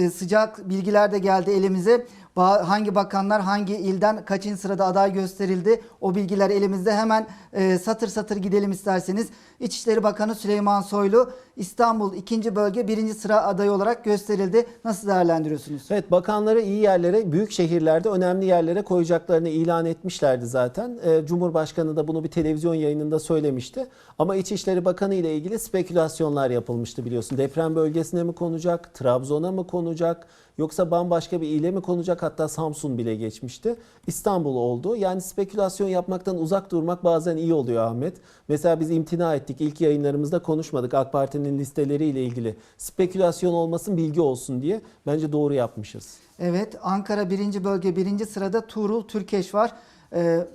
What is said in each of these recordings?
e, sıcak bilgiler de geldi elimize. Hangi bakanlar hangi ilden kaçıncı sırada aday gösterildi? O bilgiler elimizde. Hemen e, satır satır gidelim isterseniz. İçişleri Bakanı Süleyman Soylu İstanbul 2. bölge 1. sıra adayı olarak gösterildi. Nasıl değerlendiriyorsunuz? Evet bakanları iyi yerlere, büyük şehirlerde önemli yerlere koyacaklarını ilan etmişlerdi zaten. Ee, Cumhurbaşkanı da bunu bir televizyon yayınında söylemişti. Ama İçişleri Bakanı ile ilgili spekülasyonlar yapılmıştı biliyorsun. Deprem bölgesine mi konacak, Trabzon'a mı konacak, yoksa bambaşka bir ile mi konacak hatta Samsun bile geçmişti. İstanbul oldu. Yani spekülasyon yapmaktan uzak durmak bazen iyi oluyor Ahmet. Mesela biz imtina ettik. İlk yayınlarımızda konuşmadık AK Parti'nin listeleriyle ilgili. Spekülasyon olmasın bilgi olsun diye. Bence doğru yapmışız. Evet, Ankara 1. bölge 1. sırada Tuğrul Türkeş var. Ee,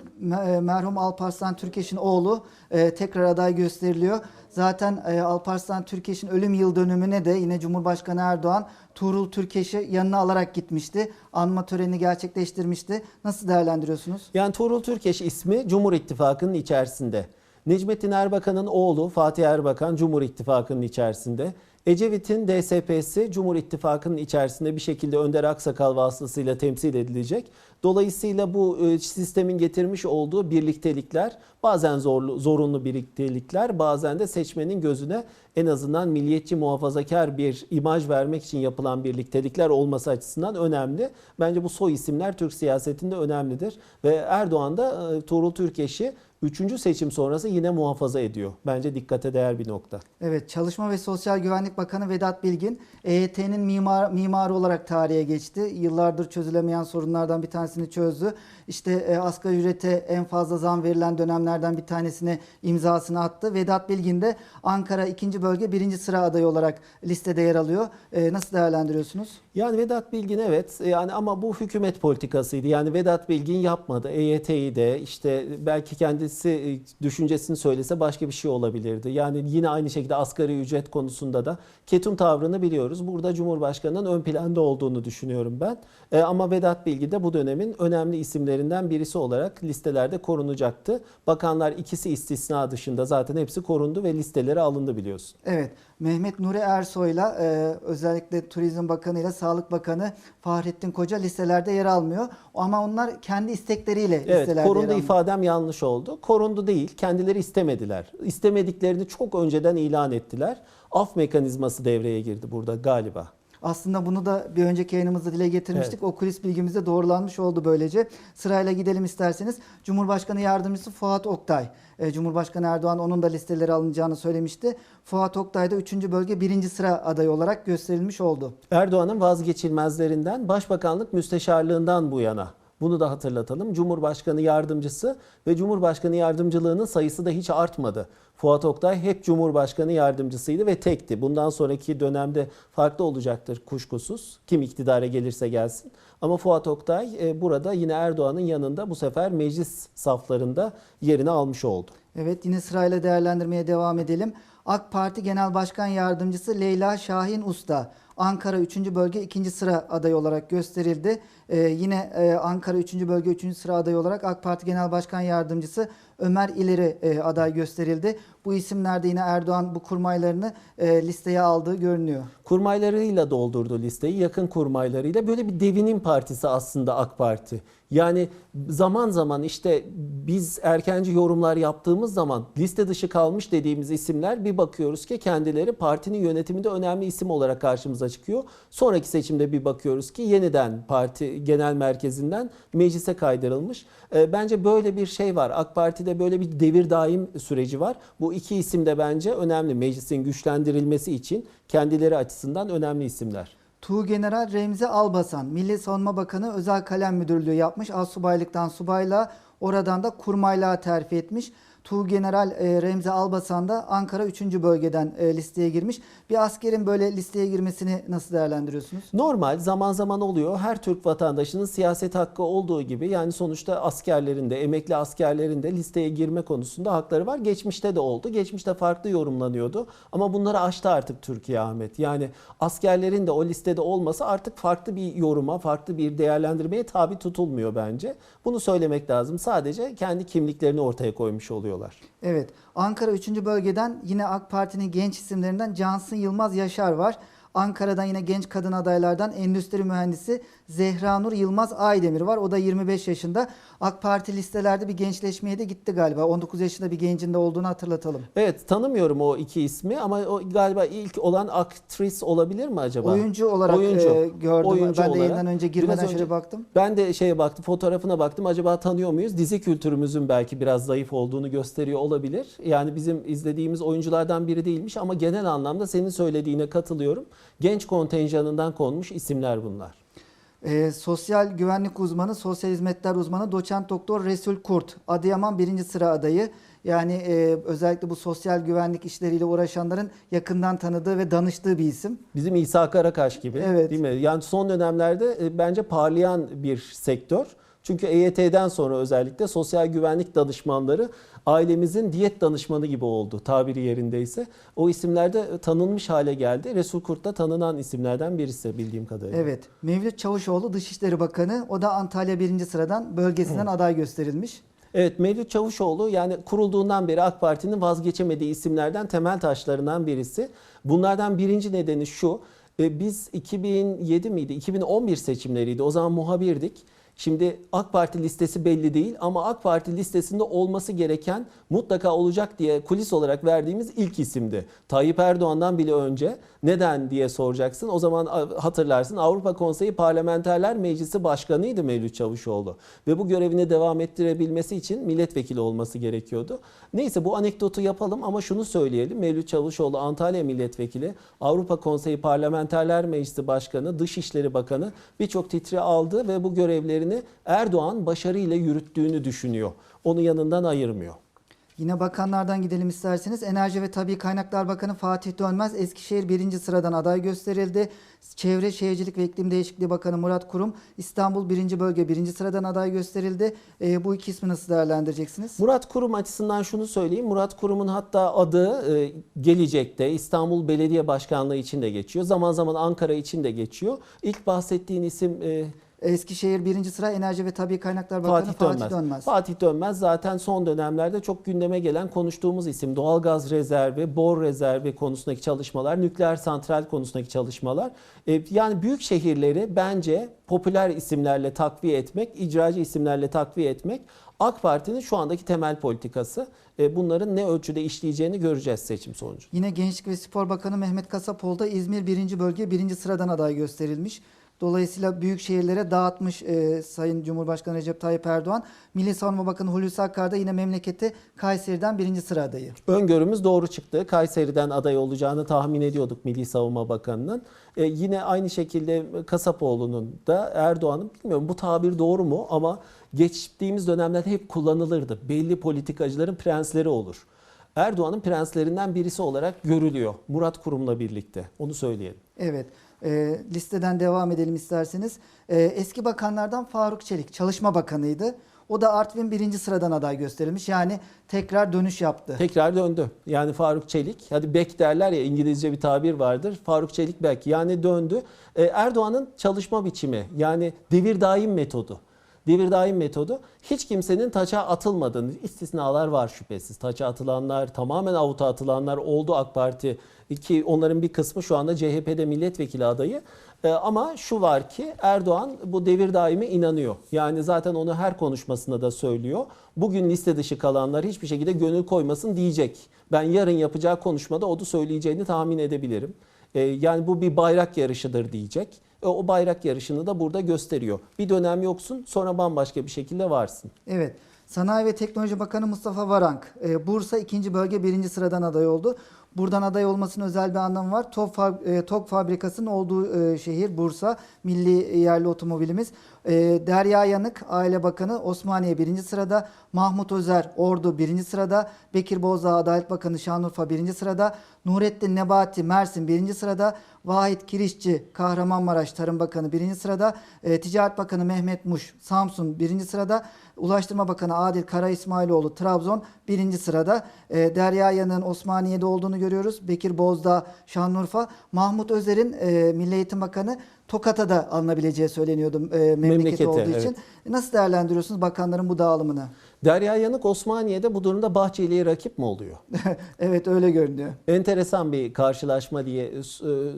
e, merhum Alparslan Türkeş'in oğlu e, tekrar aday gösteriliyor. Zaten e, Alparslan Türkeş'in ölüm yıl dönümüne de yine Cumhurbaşkanı Erdoğan Tuğrul Türkeş'i yanına alarak gitmişti. Anma törenini gerçekleştirmişti. Nasıl değerlendiriyorsunuz? Yani Tuğrul Türkeş ismi Cumhur İttifakı'nın içerisinde. Necmettin Erbakan'ın oğlu Fatih Erbakan Cumhur İttifakı'nın içerisinde. Ecevit'in DSP'si Cumhur İttifakı'nın içerisinde bir şekilde Önder Aksakal vasıtasıyla temsil edilecek. Dolayısıyla bu e, sistemin getirmiş olduğu birliktelikler bazen zorlu, zorunlu birliktelikler bazen de seçmenin gözüne en azından milliyetçi muhafazakar bir imaj vermek için yapılan birliktelikler olması açısından önemli. Bence bu soy isimler Türk siyasetinde önemlidir. Ve Erdoğan da e, Tuğrul Türkeş'i Üçüncü seçim sonrası yine muhafaza ediyor. Bence dikkate değer bir nokta. Evet, Çalışma ve Sosyal Güvenlik Bakanı Vedat Bilgin EYT'nin mimar, mimarı olarak tarihe geçti. Yıllardır çözülemeyen sorunlardan bir tanesini çözdü. İşte e, asgari ücrete en fazla zam verilen dönemlerden bir tanesine imzasını attı. Vedat Bilgin de Ankara 2. bölge 1. sıra adayı olarak listede yer alıyor. E, nasıl değerlendiriyorsunuz? Yani Vedat Bilgin evet yani ama bu hükümet politikasıydı. Yani Vedat Bilgin yapmadı. EYT'yi de işte belki kendisi e, düşüncesini söylese başka bir şey olabilirdi. Yani yine aynı şekilde asgari ücret konusunda da ketum tavrını biliyoruz. Burada Cumhurbaşkanı'nın ön planda olduğunu düşünüyorum ben. E, ama Vedat Bilgin de bu dönemin önemli isimlerinden birisi olarak listelerde korunacaktı. Bakanlar ikisi istisna dışında zaten hepsi korundu ve listelere alındı biliyorsun. Evet, Mehmet Nuri Ersoy'la e, özellikle Turizm Bakanı ile Sağlık Bakanı Fahrettin Koca listelerde yer almıyor. Ama onlar kendi istekleriyle Evet, listelerde korundu yer alıyor. ifadem yanlış oldu. Korundu değil, kendileri istemediler. İstemediklerini çok önceden ilan ettiler. Af mekanizması devreye girdi burada galiba. Aslında bunu da bir önceki yayınımızda dile getirmiştik. O kulis bilgimiz de doğrulanmış oldu böylece. Sırayla gidelim isterseniz. Cumhurbaşkanı Yardımcısı Fuat Oktay. E, Cumhurbaşkanı Erdoğan onun da listeleri alınacağını söylemişti. Fuat Oktay da 3. bölge 1. sıra adayı olarak gösterilmiş oldu. Erdoğan'ın vazgeçilmezlerinden Başbakanlık Müsteşarlığından bu yana. Bunu da hatırlatalım. Cumhurbaşkanı yardımcısı ve Cumhurbaşkanı yardımcılığının sayısı da hiç artmadı. Fuat Oktay hep Cumhurbaşkanı yardımcısıydı ve tekti. Bundan sonraki dönemde farklı olacaktır kuşkusuz. Kim iktidara gelirse gelsin. Ama Fuat Oktay e, burada yine Erdoğan'ın yanında bu sefer meclis saflarında yerini almış oldu. Evet yine sırayla değerlendirmeye devam edelim. AK Parti Genel Başkan Yardımcısı Leyla Şahin Usta Ankara 3. bölge 2. sıra adayı olarak gösterildi. Ee, yine e, Ankara 3. bölge 3. sıra adayı olarak AK Parti Genel Başkan Yardımcısı Ömer İleri e, aday gösterildi. Bu isimlerde yine Erdoğan bu kurmaylarını e, listeye aldığı görünüyor. kurmaylarıyla doldurdu listeyi. Yakın kurmaylarıyla böyle bir devinim partisi aslında AK Parti. Yani zaman zaman işte biz erkenci yorumlar yaptığımız zaman liste dışı kalmış dediğimiz isimler bir bakıyoruz ki kendileri partinin yönetiminde önemli isim olarak karşımıza çıkıyor. Sonraki seçimde bir bakıyoruz ki yeniden parti genel merkezinden meclise kaydırılmış. E, Bence böyle bir şey var. AK Parti'de böyle bir devir daim süreci var. Bu iki isim de bence önemli. Meclisin güçlendirilmesi için kendileri açısından önemli isimler. Tuğgeneral Remzi Albasan, Milli Savunma Bakanı Özel Kalem Müdürlüğü yapmış. Astsubaylıktan subaylığa, oradan da kurmaylığa terfi etmiş. Tuğgeneral e, Remzi Albasan da Ankara 3. bölgeden e, listeye girmiş. Bir askerin böyle listeye girmesini nasıl değerlendiriyorsunuz? Normal zaman zaman oluyor. Her Türk vatandaşının siyaset hakkı olduğu gibi yani sonuçta askerlerin de emekli askerlerin de listeye girme konusunda hakları var. Geçmişte de oldu. Geçmişte farklı yorumlanıyordu. Ama bunları aştı artık Türkiye Ahmet. Yani askerlerin de o listede olması artık farklı bir yoruma, farklı bir değerlendirmeye tabi tutulmuyor bence. Bunu söylemek lazım. Sadece kendi kimliklerini ortaya koymuş oluyorlar. Evet, Ankara 3. bölgeden yine AK Parti'nin genç isimlerinden Cansın Yılmaz Yaşar var. Ankara'dan yine genç kadın adaylardan endüstri mühendisi Zehranur Yılmaz Aydemir var. O da 25 yaşında. AK Parti listelerde bir gençleşmeye de gitti galiba. 19 yaşında bir gencin de olduğunu hatırlatalım. Evet tanımıyorum o iki ismi ama o galiba ilk olan aktris olabilir mi acaba? Oyuncu olarak Oyuncu. e, gördüm. Oyuncu ben de olarak. yayından önce girmeden Biraz şöyle önce- baktım. Ben de şeye baktım fotoğrafına baktım acaba tanıyor muyuz? Dizi kültürümüzün belki biraz zayıf olduğunu gösteriyor olabilir. Yani bizim izlediğimiz oyunculardan biri değilmiş ama genel anlamda senin söylediğine katılıyorum. Genç kontenjanından konmuş isimler bunlar. Ee, sosyal güvenlik uzmanı, sosyal hizmetler uzmanı doçent doktor Resul Kurt, Adıyaman birinci sıra adayı. Yani e, özellikle bu sosyal güvenlik işleriyle uğraşanların yakından tanıdığı ve danıştığı bir isim. Bizim İsa Karakaş gibi Evet. değil mi? Yani son dönemlerde e, bence parlayan bir sektör. Çünkü EYT'den sonra özellikle sosyal güvenlik danışmanları ailemizin diyet danışmanı gibi oldu tabiri yerindeyse. O isimler de tanınmış hale geldi. Resul Kurt da tanınan isimlerden birisi bildiğim kadarıyla. Evet. Mevlüt Çavuşoğlu Dışişleri Bakanı. O da Antalya birinci sıradan bölgesinden aday gösterilmiş. Evet Mevlüt Çavuşoğlu yani kurulduğundan beri AK Parti'nin vazgeçemediği isimlerden temel taşlarından birisi. Bunlardan birinci nedeni şu. e, Biz 2007 miydi? 2011 seçimleriydi. O zaman muhabirdik. Şimdi AK Parti listesi belli değil ama AK Parti listesinde olması gereken mutlaka olacak diye kulis olarak verdiğimiz ilk isimdi. Tayyip Erdoğan'dan bile önce neden diye soracaksın. O zaman hatırlarsın Avrupa Konseyi Parlamenterler Meclisi Başkanıydı Mevlüt Çavuşoğlu. Ve bu görevini devam ettirebilmesi için milletvekili olması gerekiyordu. Neyse bu anekdotu yapalım ama şunu söyleyelim. Mevlüt Çavuşoğlu Antalya Milletvekili, Avrupa Konseyi Parlamenterler Meclisi Başkanı, Dışişleri Bakanı birçok titri aldı ve bu görevlerini Erdoğan başarıyla yürüttüğünü düşünüyor. Onu yanından ayırmıyor. Yine bakanlardan gidelim isterseniz. Enerji ve Tabii Kaynaklar Bakanı Fatih Dönmez Eskişehir birinci sıradan aday gösterildi. Çevre Şehircilik ve İklim Değişikliği Bakanı Murat Kurum İstanbul birinci bölge birinci sıradan aday gösterildi. Ee, bu iki ismi nasıl değerlendireceksiniz? Murat Kurum açısından şunu söyleyeyim. Murat Kurum'un hatta adı e, gelecekte İstanbul Belediye Başkanlığı için de geçiyor. Zaman zaman Ankara için de geçiyor. İlk bahsettiğin isim e, Eskişehir birinci sıra Enerji ve Tabii Kaynaklar Bakanı Fatih Fatih, Dönmez. Dönmez. Fatih Dönmez zaten son dönemlerde çok gündeme gelen konuştuğumuz isim. Doğalgaz rezervi, bor rezervi konusundaki çalışmalar, nükleer santral konusundaki çalışmalar. E, Yani büyük şehirleri bence popüler isimlerle takviye etmek, icracı isimlerle takviye etmek AK Parti'nin şu andaki temel politikası. E, Bunların ne ölçüde işleyeceğini göreceğiz seçim sonucu. Yine Gençlik ve Spor Bakanı Mehmet Kasapoğlu da İzmir birinci bölge birinci sıradan aday gösterilmiş. Dolayısıyla büyük şehirlere dağıtmış e, Sayın Cumhurbaşkanı Recep Tayyip Erdoğan. Milli Savunma Bakanı Hulusi Akar da yine memleketi Kayseri'den birinci sıra adayı. Öngörümüz doğru çıktı. Kayseri'den aday olacağını tahmin ediyorduk Milli Savunma Bakanı'nın. E, yine aynı şekilde Kasapoğlu'nun da Erdoğan'ın bilmiyorum bu tabir doğru mu ama geçtiğimiz dönemlerde hep kullanılırdı. Belli politikacıların prensleri olur. Erdoğan'ın prenslerinden birisi olarak görülüyor Murat Kurum'la birlikte. Onu söyleyelim. Evet. E, listeden devam edelim isterseniz. E, eski bakanlardan Faruk Çelik Çalışma Bakanıydı. O da Artvin birinci sıradan aday gösterilmiş. Yani tekrar dönüş yaptı. Tekrar döndü. Yani Faruk Çelik, hadi back derler ya İngilizce bir tabir vardır. Faruk Çelik back yani döndü. Ee, Erdoğan'ın çalışma biçimi yani devir daim metodu. Devir daim metodu hiç kimsenin taça atılmadığını, istisnalar var şüphesiz. Taça atılanlar, tamamen avuta atılanlar oldu AK Parti ki onların bir kısmı şu anda CHP'de milletvekili adayı. Ee, ama şu var ki Erdoğan bu devir daimi inanıyor. Yani zaten onu her konuşmasında da söylüyor. Bugün liste dışı kalanlar hiçbir şekilde gönül koymasın diyecek. Ben yarın yapacağı konuşmada onu söyleyeceğini tahmin edebilirim. Ee, yani bu bir bayrak yarışıdır diyecek. E, o bayrak yarışını da burada gösteriyor. Bir dönem yoksun sonra bambaşka bir şekilde varsın. Evet. Sanayi ve Teknoloji Bakanı Mustafa Varank, e, Bursa ikinci bölge birinci sıradan aday oldu. Buradan aday olmasının özel bir anlamı var. Fab- e, TOG fabrikasının olduğu e, şehir Bursa, milli yerli otomobilimiz. E, Derya Yanık, Aile Bakanı Osmaniye birinci sırada. Mahmut Özer, Ordu birinci sırada. Bekir Bozdağ, Adalet Bakanı Şanlıurfa birinci sırada. Nurettin Nebati, Mersin birinci sırada. Vahit Kirişçi, Kahramanmaraş Tarım Bakanı birinci sırada. E, Ticaret Bakanı Mehmet Muş, Samsun birinci sırada. Ulaştırma Bakanı Adil Kara İsmailoğlu, Trabzon birinci sırada. E, Derya Yanık'ın Osmaniye'de olduğunu görüyoruz. Bekir Bozdağ Şanlıurfa. Mahmut Özer'in e, Milli Eğitim Bakanı Tokat'a da alınabileceği söyleniyordu e, memleketi Memlekete, olduğu evet. için. Nasıl değerlendiriyorsunuz bakanların bu dağılımını? Derya Yanık Osmaniye'de bu durumda Bahçeli'ye rakip mi oluyor? evet öyle görünüyor. Enteresan bir karşılaşma diye e,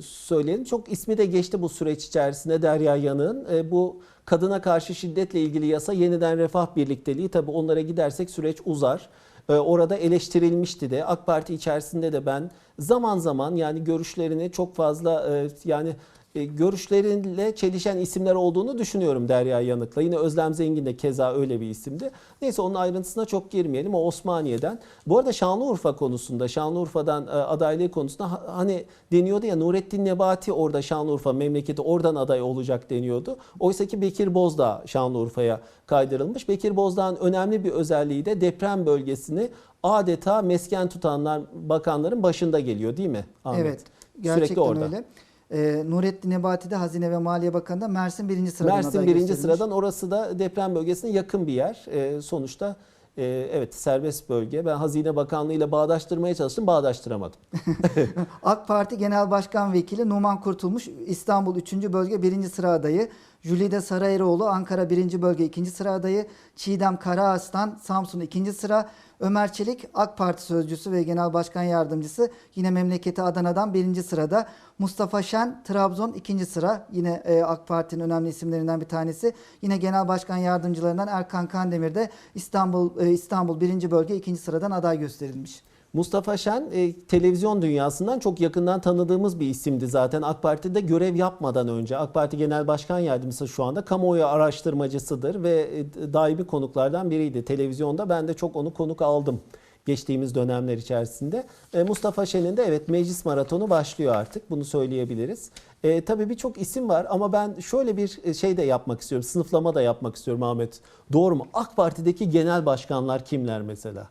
söyleyelim. Çok ismi de geçti bu süreç içerisinde Derya Yanık'ın. E, Bu kadına karşı şiddetle ilgili yasa yeniden refah birlikteliği tabii onlara gidersek süreç uzar. E, Orada eleştirilmişti de AK Parti içerisinde de ben zaman zaman yani görüşlerini çok fazla e, yani e, görüşleriyle çelişen isimler olduğunu düşünüyorum Derya Yanık'la. Yine Özlem Zengin de keza öyle bir isimdi. Neyse onun ayrıntısına çok girmeyelim. O Osmaniye'den. Bu arada Şanlıurfa konusunda, Şanlıurfa'dan e, adaylığı konusunda ha- hani deniyordu ya Nurettin Nebati orada Şanlıurfa memleketi oradan aday olacak deniyordu. Oysa ki Bekir Bozdağ Şanlıurfa'ya kaydırılmış. Bekir Bozdağ'ın önemli bir özelliği de deprem bölgesini adeta mesken tutanlar bakanların başında geliyor değil mi? Ahmet? Evet. Gerçekten Sürekli orada. öyle. E, Nurettin Nebati de Hazine ve Maliye Bakanı da Mersin birinci sıradan Mersin birinci gösterilmiş. sıradan orası da deprem bölgesine yakın bir yer. Ee, sonuçta e, evet serbest bölge. Ben Hazine Bakanlığı ile bağdaştırmaya çalıştım, bağdaştıramadım. AK Parti Genel Başkan Vekili Numan Kurtulmuş İstanbul 3. Bölge 1. sıra adayı. Jülide Sarayeroğlu Ankara 1. Bölge 2. sıra adayı. Çiğdem Karaaslan Samsun 2. sıra. Ömer Çelik AK Parti Sözcüsü ve Genel Başkan Yardımcısı yine memleketi Adana'dan 1. sırada. Mustafa Şen Trabzon 2. sıra yine e, AK Parti'nin önemli isimlerinden bir tanesi. Yine Genel Başkan Yardımcılarından Erkan Kandemir de İstanbul e, İstanbul 1. Bölge 2. sıradan aday gösterilmiş. Mustafa Şen e, televizyon dünyasından çok yakından tanıdığımız bir isimdi zaten. AK Parti'de görev yapmadan önce AK Parti Genel Başkan Yardımcısı şu anda kamuoyu araştırmacısıdır ve e, daimi konuklardan biriydi. Televizyonda ben de çok onu konuk aldım geçtiğimiz dönemler içerisinde. E, Mustafa Şen'in de evet meclis maratonu başlıyor artık bunu söyleyebiliriz. E, tabii birçok isim var ama ben şöyle bir şey de yapmak istiyorum. Sınıflama da yapmak istiyorum Ahmet. Doğru mu? AK Parti'deki genel başkanlar kimler mesela?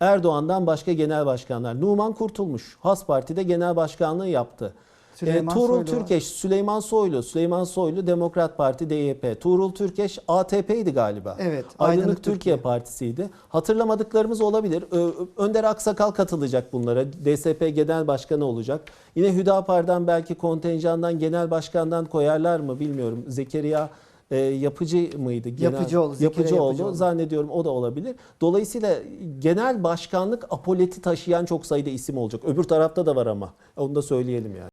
Erdoğan'dan başka genel başkanlar. Numan Kurtulmuş. Has Parti'de genel başkanlığı yaptı. Süleyman E, Tuğrul Soylu var. Türkeş, Süleyman Soylu, Süleyman Soylu Demokrat Parti DYP. Tuğrul Türkeş ATP'ydi galiba. Evet, Aydınlık, Aydınlık Türkiye, Türkiye. Partisi'ydi. Hatırlamadıklarımız olabilir. Önder Aksakal katılacak bunlara. DSP Genel Başkanı olacak. Yine Hüdapar'dan belki kontenjandan genel başkandan koyarlar mı bilmiyorum. Zekeriya e, yapıcı mıydı? Genel, Yapıcıoğlu, Zekeriya Yapıcıoğlu. Yapıcıoğlu. Zannediyorum o da olabilir. Dolayısıyla genel başkanlık apoleti taşıyan çok sayıda isim olacak. Öbür tarafta da var ama. Onu da söyleyelim yani.